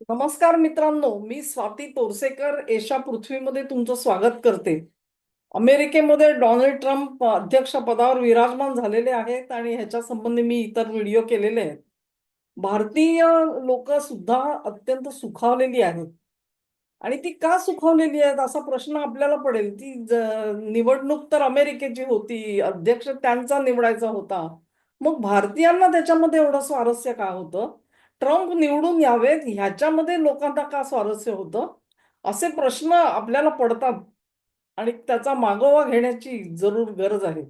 नमस्कार मित्रांनो मी स्वाती तोरसेकर एशा पृथ्वीमध्ये तुमचं स्वागत करते. अमेरिकेमध्ये डोनाल्ड ट्रम्प अध्यक्षपदावर विराजमान झालेले आहेत आणि ह्याच्या संबंधी मी इतर व्हिडिओ केलेले आहेत. भारतीय लोक सुद्धा अत्यंत सुखावलेली आहेत. आणि ती का सुखावलेली आहेत असा प्रश्न आपल्याला पडेल. ती निवडणूक तर अमेरिकेची होती अध्यक्ष त्यांचा निवडायचा होता. मग भारतीयांना त्याच्यामध्ये एवढं स्वारस्य का होतं? ट्रम्प निवडून यावेत ह्याच्यामध्ये लोकांना का स्वारस्य होतं? असे प्रश्न आपल्याला पडतात आणि त्याचा मागोवा घेण्याची जरूर गरज आहे.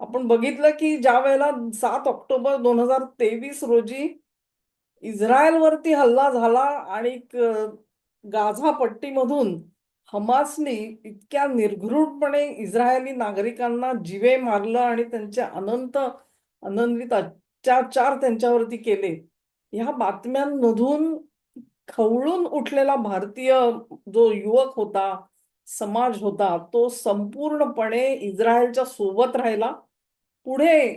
आपण बघितलं की ज्या वेळेला सात ऑक्टोबर दोन हजार तेवीस रोजी इस्रायलवरती हल्ला झाला आणि गाझा पट्टीमधून हमासनी इतक्या निर्घृणपणे इस्रायली नागरिकांना जीवे मारलं आणि त्यांचे अनंत अनन्वित अत्याचार त्यांच्यावरती केले. ह्या बातम्यांमधून खवळून उठलेला भारतीय जो युवक होता समाज होता तो संपूर्णपणे इस्रायलच्या सोबत राहिला. पुढे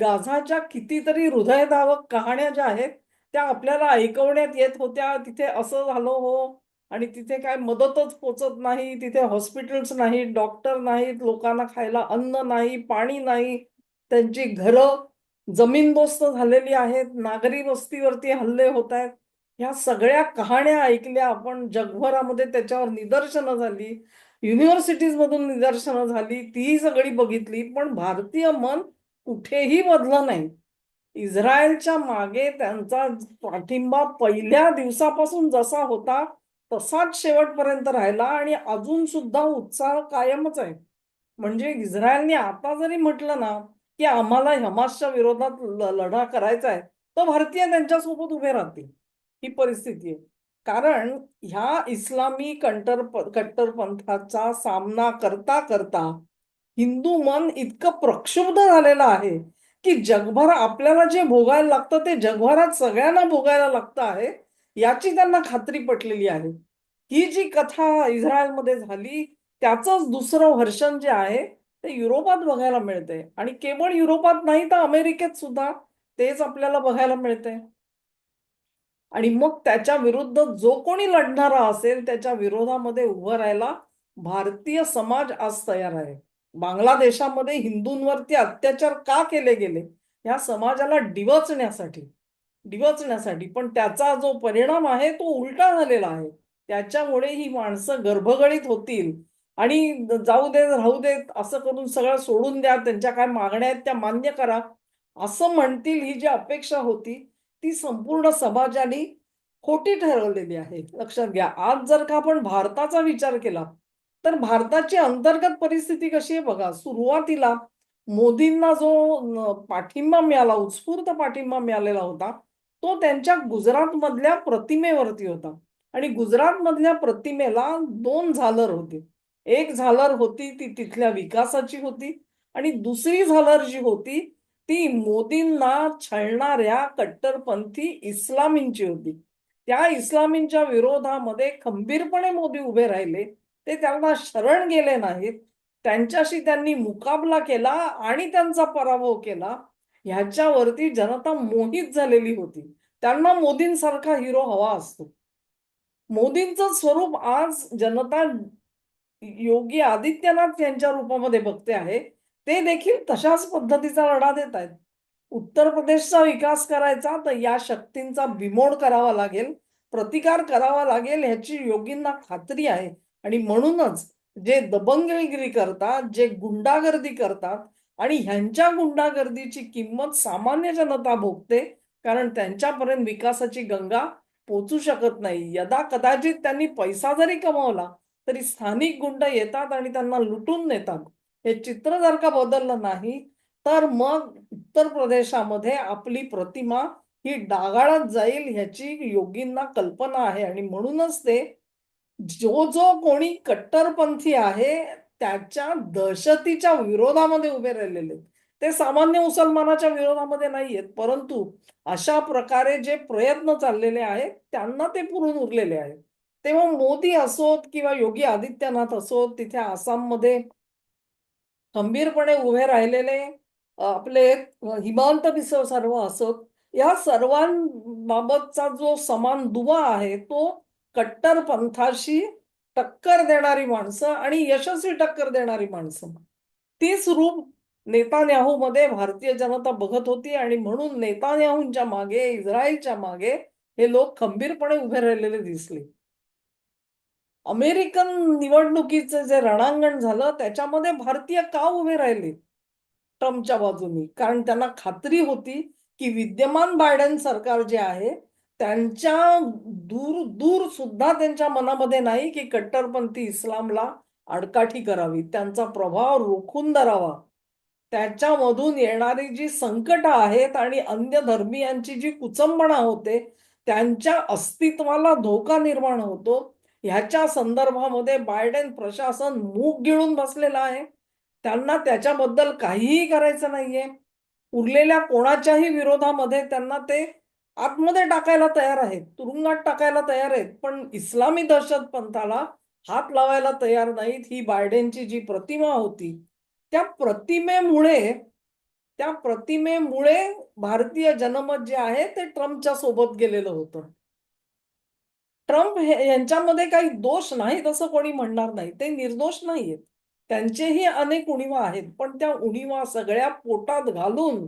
गाझाच्या कितीतरी हृदयधावक कहाण्या ज्या आहेत त्या आपल्याला ऐकवण्यात येत होत्या. तिथे असं झालं हो आणि तिथे काय मदतच पोचत नाही तिथे हॉस्पिटल्स नाहीत डॉक्टर नाहीत लोकांना खायला अन्न नाही पाणी नाही त्यांची घरं जमीनदोस्त झालेली आहेत नागरी वस्तीवरती हल्ले होत आहेत. ह्या सगळ्या कहाण्या ऐकल्या आपण जगभरामध्ये त्याच्यावर निदर्शनं झाली. युनिव्हर्सिटीज मधून निदर्शनं झाली तीही सगळी बघितली पण भारतीय मन कुठेही बदलं नाही. इस्रायलच्या मागे त्यांचा पाठिंबा पहिल्या दिवसापासून जसा होता तसाच शेवटपर्यंत राहिला आणि अजून सुद्धा उत्साह कायमच आहे. म्हणजे इस्रायलने आता जरी म्हटलं ना की आम्हाला हमासच्या विरोधात लढा करायचा आहे. तर भारतीय त्यांच्यासोबत उभे राहतील. ही परिस्थिती आहे. कारण ह्या इस्लामी कंटर कट्टरपंथाचा सामना करता करता हिंदू मन इतकं प्रक्षुब्ध झालेलं आहे की जगभर आपल्याला जे भोगायला लागतं ते जगभरात सगळ्यांना भोगायला लागतं आहे याची त्यांना खात्री पटलेली आहे. ही जी कथा इस्रायलमध्ये झाली त्याचंच दुसरं व्हर्शन जे आहे ते युरोपात बघायला मिळते. आणि केवळ युरोपात नाही तर अमेरिकेत सुद्धा तेच आपल्याला बघायला मिळते. आणि मग त्याच्या विरुद्ध जो कोणी लढणारा असेल त्याच्या विरोधामध्ये उभं राहायला भारतीय समाज आज तयार आहे. बांगलादेशामध्ये हिंदूंवरती अत्याचार का केले गेले? या समाजाला डिवचण्यासाठी डिवचण्यासाठी. पण त्याचा जो परिणाम आहे तो उलटा झालेला आहे. त्याच्यामुळे ही माणसं गर्भगळीत होतील. आणि जाऊ दे राहू देत असं करून सगळं सोडून द्या त्यांच्या काय मागण्या आहेत त्या मान्य करा. असं म्हणतील ही जी अपेक्षा होती ती संपूर्ण समाजाने खोटी ठरवलेली आहे. लक्षात घ्या आज जर का आपण भारताचा विचार केला तर भारताची अंतर्गत परिस्थिती कशी आहे बघा. सुरुवातीला मोदींना जो पाठिंबा मिळाला उत्स्फूर्त पाठिंबा मिळालेला होता तो त्यांच्या गुजरातमधल्या प्रतिमेवरती होता. आणि गुजरातमधल्या प्रतिमेला दोन झालर होते. एक झालर होती ती तिथल्या विकासाची होती आणि दुसरी झालर जी होती ती मोदींना छळणाऱ्या कट्टरपंथी इस्लामींची होती. त्या इस्लामींच्या विरोधामध्ये खंबीरपणे मोदी उभे राहिले. ते त्यांना शरण गेले नाहीत. त्यांच्याशी त्यांनी मुकाबला केला आणि त्यांचा पराभव केला. ह्याच्यावरती जनता मोहित झालेली होती. त्यांना मोदींसारखा हिरो हवा असतो. मोदींचं स्वरूप आज जनता योगी आदित्यनाथ यांच्या रूपामध्ये बघते आहे. ते देखील तशाच पद्धतीचा लढा देत आहेत. उत्तर प्रदेशचा विकास करायचा तर या शक्तींचा बिमोड करावा लागेल प्रतिकार करावा लागेल ह्याची योगींना खात्री आहे. आणि म्हणूनच जे दबंगगिरी करतात जे गुंडागर्दी करतात आणि ह्यांच्या गुंडागर्दीची किंमत सामान्य जनता भोगते कारण त्यांच्यापर्यंत विकासाची गंगा पोचू शकत नाही. यदा कदाचित त्यांनी पैसा जरी कमावला तरी स्थानिक गुंड येतात आणि त्यांना लुटून नेतात. हे चित्र जर का बदललं नाही तर मग उत्तर प्रदेशामध्ये आपली प्रतिमा ही डागाळत जाईल ह्याची योगींना कल्पना आहे. आणि म्हणूनच ते जो जो कोणी कट्टरपंथी आहे त्याच्या दहशतीच्या विरोधामध्ये उभे राहिलेले ते सामान्य मुसलमानाच्या विरोधामध्ये नाही आहेत परंतु अशा प्रकारे जे प्रयत्न चाललेले आहेत त्यांना ते पुरून उरलेले आहेत. तेव्हा मोदी असोत किंवा योगी आदित्यनाथ असोत तिथे आसाममध्ये खंबीरपणे उभे राहिलेले आपले हिमांत बिसव सर्व असोत. या सर्वांबाबतचा जो समान दुवा आहे तो कट्टर पंथाशी टक्कर देणारी माणसं आणि यशस्वी टक्कर देणारी माणसं. तीच रूप नेतान्याहू मध्ये भारतीय जनता बघत होती आणि म्हणून नेतान्याहूंच्या मागे इस्रायलच्या मागे हे लोक खंबीरपणे उभे राहिलेले दिसले. अमेरिकन निवडणुकीचं जे रणांगण झालं त्याच्यामध्ये भारतीय का उभे राहिले? ट्रम्पच्या बाजूनी. कारण त्यांना खात्री होती की विद्यमान बायडन सरकार जे आहे त्यांच्या दूर दूर सुद्धा त्यांच्या मनामध्ये नाही की कट्टरपंथी इस्लामला आडकाठी करावी. त्यांचा प्रभाव रोखून धरावा. त्याच्यामधून येणारी जी संकट आहेत आणि अन्य धर्मियांची जी कुचंबणा होते त्यांच्या अस्तित्वाला धोका निर्माण होतो. ह्याच्या संदर्भामध्ये बायडेन प्रशासन मूग गिळून बसलेलं आहे. त्यांना त्याच्याबद्दल काहीही करायचं नाहीये. उरलेल्या कोणाच्याही विरोधामध्ये त्यांना ते आतमध्ये टाकायला तयार आहेत तुरुंगात टाकायला तयार आहेत पण इस्लामी दहशत पंथाला हात लावायला तयार नाहीत ही बायडेनची जी प्रतिमा होती. त्या प्रतिमेमुळे त्या प्रतिमेमुळे भारतीय जनमत जे आहे ते ट्रम्पच्या सोबत गेलेलं होतं. ट्रम्प हे यांच्यामध्ये काही दोष नाहीत असं कोणी म्हणणार नाही. ते निर्दोष नाहीयेत. त्यांचेही अनेक उणीवा आहेत. पण त्या उणीवा सगळ्या पोटात घालून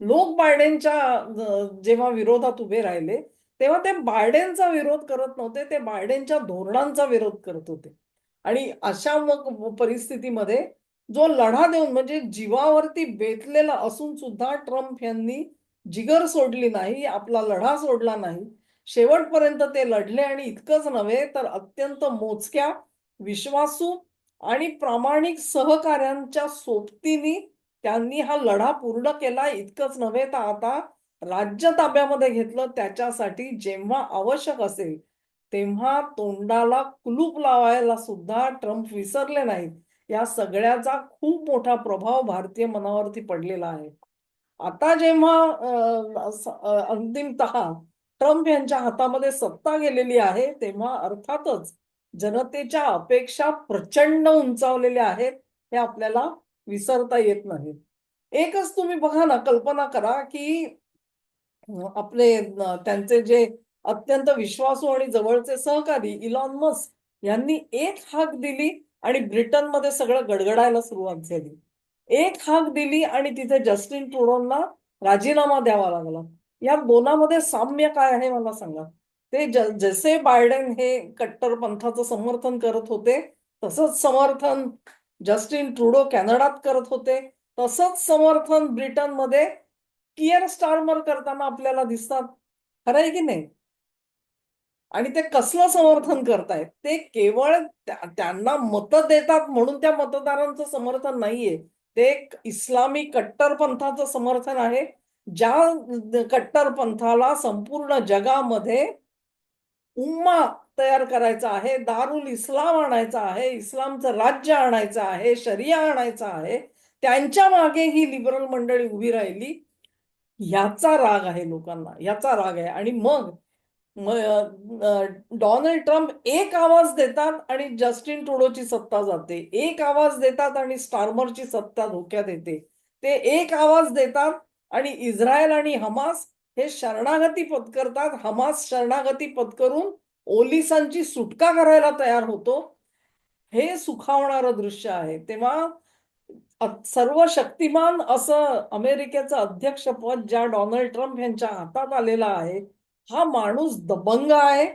लोक बायडेनच्या जेव्हा विरोधात उभे राहिले तेव्हा ते बायडेनचा विरोध करत नव्हते. ते बायडेनच्या धोरणांचा विरोध करत होते. आणि अशा मग परिस्थितीमध्ये जो लढा देऊन म्हणजे जीवावरती बेतलेला असून सुद्धा ट्रम्प यांनी जिगर सोडली नाही आपला लढा सोडला नाही शेवटपर्यंत ते लढले आणि इतकंच नव्हे तर अत्यंत मोजक्या विश्वासू आणि प्रामाणिक सहकार्यांच्या सोबतीने त्यांनी हा लढा पूर्ण केला. इतकंच नव्हे तर आता राज्य ताब्यामध्ये घेतलं. त्याच्यासाठी जेव्हा आवश्यक असेल तेव्हा तोंडाला कुलूप लावायला सुद्धा ट्रम्प विसरले नाहीत. या सगळ्याचा खूप मोठा प्रभाव भारतीय मनावरती पडलेला आहे. आता जेव्हा अंतिमतः ट्रम्प यांच्या हातामध्ये सत्ता गेलेली आहे तेव्हा अर्थातच जनतेच्या अपेक्षा प्रचंड उंचावलेल्या आहेत हे आपल्याला विसरता येत नाही. एकच तुम्ही बघा ना कल्पना करा की आपले त्यांचे जे अत्यंत विश्वासू आणि जवळचे सहकारी इलॉन मस्क यांनी एक हाक दिली आणि ब्रिटनमध्ये सगळं गडगडायला सुरुवात झाली. एक हाक दिली आणि तिथे जस्टिन ट्रुडोंना राजीनामा द्यावा लागला. या दोनामध्ये साम्य काय आहे मला सांगा. ते जसे बायडेन हे कट्टर पंथाचं समर्थन करत होते तसंच समर्थन जस्टिन ट्रुडो कॅनडात करत होते तसंच समर्थन ब्रिटनमध्ये किअर स्टारमर करताना आपल्याला दिसतात. खरं आहे की नाही? आणि ते कसलं समर्थन करतायत? ते केवळ त्यांना मतं देतात म्हणून त्या मतदारांचं समर्थन नाहीये. ते एक इस्लामी कट्टरपंथाचं समर्थन आहे. ज्या कट्टर पंथाला संपूर्ण जगामध्ये उम्मा तयार करायचा आहे दारुल इस्लाम आणायचा आहे इस्लामचं राज्य आणायचं आहे शरिया आणायचा आहे त्यांच्या मागे ही लिबरल मंडळी उभी राहिली ह्याचा राग आहे लोकांना याचा राग आहे. आणि मग डोनाल्ड ट्रम्प एक आवाज देतात आणि जस्टिन ट्रुडोची सत्ता जाते. एक आवाज देतात आणि स्टार्मरची सत्ता धोक्यात येते. ते एक आवाज देतात आणि इस्रायल आणि हमास हे शरणागती पत्करतात. हमास शरणागती पत्करून ओलिसांची सुटका करायला तयार होतो. हे सुखावणारं दृश्य आहे. तेव्हा सर्व शक्तिमान असं अमेरिकेचं अध्यक्षपद ज्या डोनाल्ड ट्रम्प यांच्या हातात आलेलं आहे हा माणूस दबंग आहे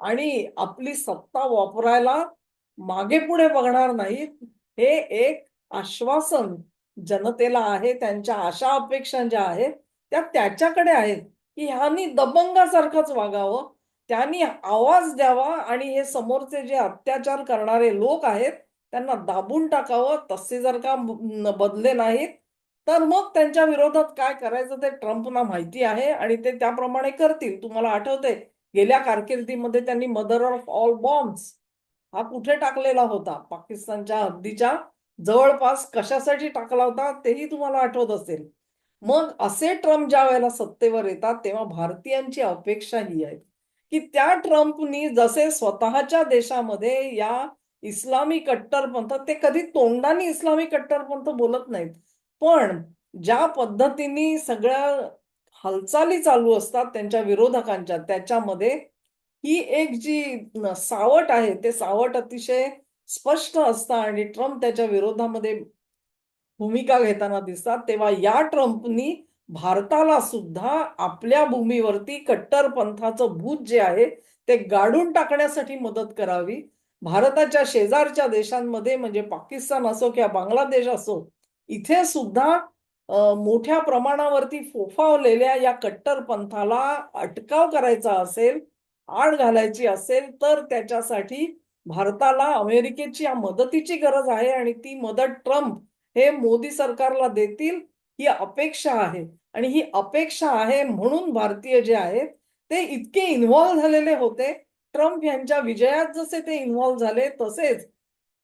आणि आपली सत्ता वापरायला मागे पुढे बघणार नाहीत. हे एक आश्वासन जनतेला आहे त्यांच्या आशा अपेक्षा ज्या आहेत त्या त्याच्याकडे आहेत. की ह्यांनी दबंगासारखंच वागावं. त्यांनी आवाज द्यावा आणि हे समोरचे जे अत्याचार करणारे लोक आहेत त्यांना दाबून टाकावं. तसे जर का बदले नाहीत तर मग त्यांच्या विरोधात काय करायचं ते ट्रम्पना माहिती आहे आणि ते त्याप्रमाणे करतील. तुम्हाला आठवते गेल्या कारकिर्दीमध्ये त्यांनी मदर ऑफ ऑल बॉम्ब्स हा कुठे टाकलेला होता? पाकिस्तानच्या हद्दीच्या जवळपास कशासाठी टाकला होता तेही तुम्हाला आठवत असेल. मग असे ट्रम्प ज्या वेळेला सत्तेवर येतात तेव्हा भारतीयांची अपेक्षा ही आहे. की त्या ट्रम्पनी जसे स्वतःच्या देशामध्ये या इस्लामी कट्टरपंथ ते कधी तोंडाने इस्लामी कट्टरपंथ बोलत नाहीत. पण ज्या पद्धतीने सगळ्या हालचाली चालू असतात त्यांच्या विरोधकांच्या त्याच्यामध्ये ही एक जी सावट आहे ते सावट अतिशय स्पष्ट असता आणि ट्रम्प त्याच्या विरोधामध्ये भूमिका घेताना दिसतात तेव्हा या ट्रम्पनी भारताला सुद्धा आपल्या भूमीवरती कट्टरपंथाचं भूत जे आहे ते गाडून टाकण्यासाठी मदत करावी. भारताच्या शेजारच्या देशांमध्ये म्हणजे पाकिस्तान असो किंवा बांगलादेश असो इथे सुद्धा मोठ्या प्रमाणावरती फोफावलेल्या या कट्टरपंथाला अटकाव करायचा असेल आड घालायची असेल तर त्याच्यासाठी भारताला अमेरिकेची या मदतीची गरज आहे आणि ती मदत ट्रम्प हे मोदी सरकारला देतील ही अपेक्षा आहे. आणि ही अपेक्षा आहे म्हणून भारतीय जे आहेत ते इतके इन्व्हॉल्व्ह झालेले होते. ट्रम्प यांच्या विजयात जसे ते इन्व्हॉल्व्ह झाले तसेच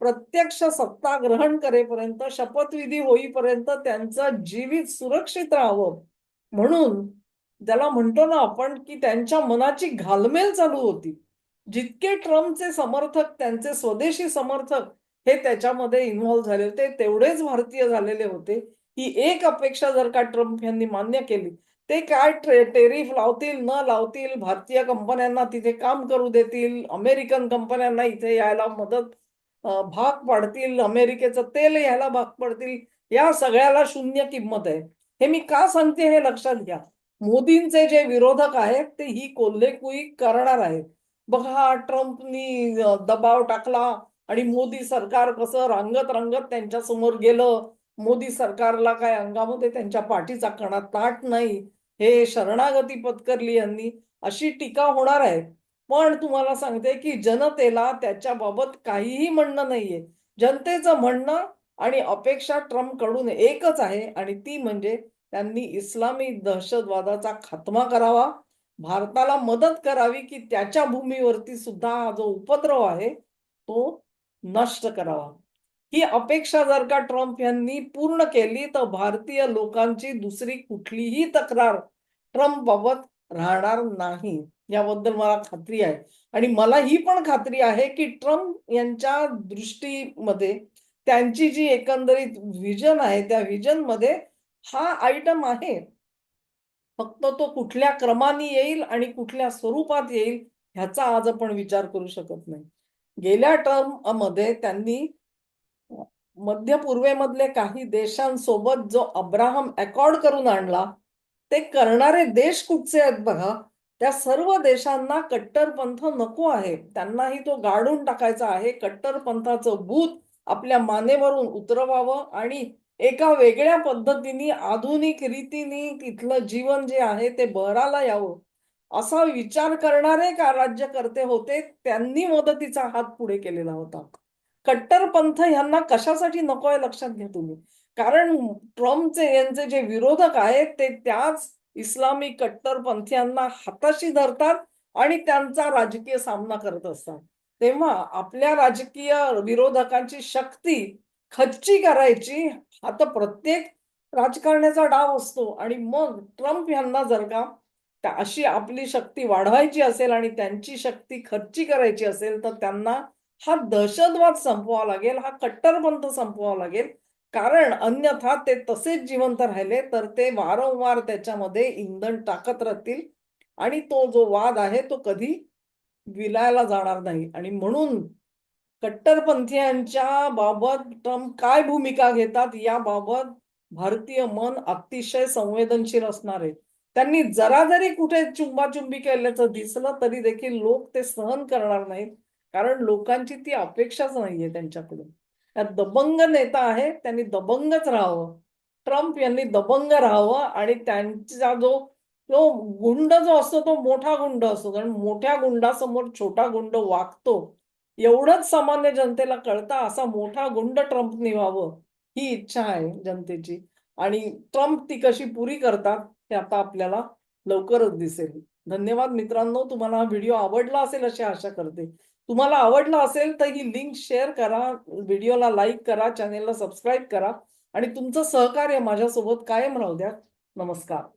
प्रत्यक्ष सत्ता ग्रहण करेपर्यंत शपथविधी होईपर्यंत त्यांचं जीवित सुरक्षित राहावं. म्हणून त्याला म्हणतो ना आपण की त्यांच्या मनाची घालमेल चालू होती. जितके ट्रम्पचे समर्थक त्यांचे स्वदेशी समर्थक हे त्याच्यामध्ये इन्व्हॉल्व्ह झाले होते तेवढेच भारतीय झालेले होते. ही एक अपेक्षा जर का ट्रम्प यांनी मान्य केली ते काय टेरिफ लावतील न लावतील भारतीय कंपन्यांना तिथे काम करू देतील अमेरिकन कंपन्यांना इथे यायला मदत भाग पाडतील अमेरिकेचं तेल यायला भाग पडतील या सगळ्याला शून्य किंमत आहे. हे मी का सांगते हे लक्षात घ्या. मोदींचे जे विरोधक आहेत ते ही कोल्हेकुई करणार आहेत. बघा ट्रम्पनी दबाव टाकला आणि मोदी सरकार कसं रंगत रंगत त्यांच्यासमोर गेलं. मोदी सरकारला काय अंगामध्ये त्यांच्या पाठीचा कणा ताट नाही. हे शरणागती पत्करली यांनी. अशी टीका होणार आहे. पण तुम्हाला सांगते की जनतेला त्याच्याबाबत काहीही म्हणणं नाहीये. जनतेचं म्हणणं आणि अपेक्षा ट्रम्पकडून एकच आहे आणि ती म्हणजे त्यांनी इस्लामी दहशतवादाचा खात्मा करावा. भारताला मदत करावी की त्याच्या भूमीवरती सुद्धा जो उपद्रव आहे तो नष्ट करावा. ही अपेक्षा जर का ट्रम्प यांनी पूर्ण केली तर भारतीय लोकांची दुसरी कुठलीही तक्रार ट्रम्प बाबत राहणार नाही याबद्दल मला खात्री आहे. आणि मला ही पण खात्री आहे की ट्रम्प यांच्या दृष्टीमध्ये त्यांची जी एकंदरीत विजन आहे त्या विजनमध्ये हा आयटम आहे. फक्त तो कुठल्या क्रमाने येईल आणि कुठल्या स्वरूपात येईल ह्याचा आज आपण विचार करू शकत नाही. गेल्या टर्ममध्ये त्यांनी मध्य पूर्वेमधले काही देशांसोबत जो अब्राहम अकॉर्ड करून आणला ते करणारे देश कुठचे आहेत बघा? त्या सर्व देशांना कट्टरपंथ नको आहे त्यांनाही तो गाडून टाकायचा आहे. कट्टरपंथाचं भूत आपल्या मानेवरून उतरवावं आणि एका वेगळ्या पद्धतीने आधुनिक रीतीने तिथलं जीवन जे आहे ते बहराला यावं. असा विचार करणारे का राज्यकर्ते होते त्यांनी मदतीचा हात पुढे केलेला होता. कट्टरपंथ यांना कशासाठी नको आहे लक्षात घ्या तुम्ही. कारण ट्रम्पचे यांचे जे विरोधक आहेत ते त्याच इस्लामी कट्टरपंथीयांना हाताशी धरतात आणि त्यांचा राजकीय सामना करत असतात. तेव्हा आपल्या राजकीय विरोधकांची शक्ती खच्ची करायची आता प्रत्येक राजकारण्याचा डाव असतो आणि मग ट्रम्प यांना जर का अशी आपली शक्ती वाढवायची असेल आणि त्यांची शक्ती खर्ची करायची असेल तर त्यांना हा दहशतवाद संपवावा लागेल हा कट्टरपंथ संपवावा लागेल. कारण अन्यथा ते तसेच जिवंत राहिले तर ते वारंवार त्याच्यामध्ये इंधन टाकत राहतील. आणि तो जो वाद आहे तो कधी विलायला जाणार नाही. आणि म्हणून कट्टरपंथीयांच्या बाबत ट्रम्प काय भूमिका घेतात याबाबत भारतीय मन अतिशय संवेदनशील असणार आहे. त्यांनी जरा जरी कुठे चुंबाचुंबी केल्याचं दिसलं तरी देखील लोक ते सहन करणार नाहीत कारण लोकांची ती अपेक्षाच नाहीये त्यांच्याकडून. दबंग नेता आहे त्यांनी दबंगच राहावं. ट्रम्प यांनी दबंग राहावं आणि त्यांचा जो तो गुंड जो असतो तो मोठा गुंड असतो. कारण मोठ्या गुंडासमोर छोटा गुंड वागतो. एवढंच सामान्य जनतेला कळतं असा मोठा गुंड ट्रम्पनी व्हावं ही इच्छा आहे जनतेची. आणि ट्रम्प ती कशी पुरी करतात हे आता आपल्याला लवकरच दिसेल. धन्यवाद मित्रांनो तुम्हाला हा व्हिडिओ आवडला असेल अशी आशा करते. तुम्हाला आवडला असेल तर ही लिंक शेअर करा व्हिडिओला लाईक करा चॅनेलला सबस्क्राईब करा. आणि तुमचं सहकार्य माझ्यासोबत कायम राहू द्या. नमस्कार.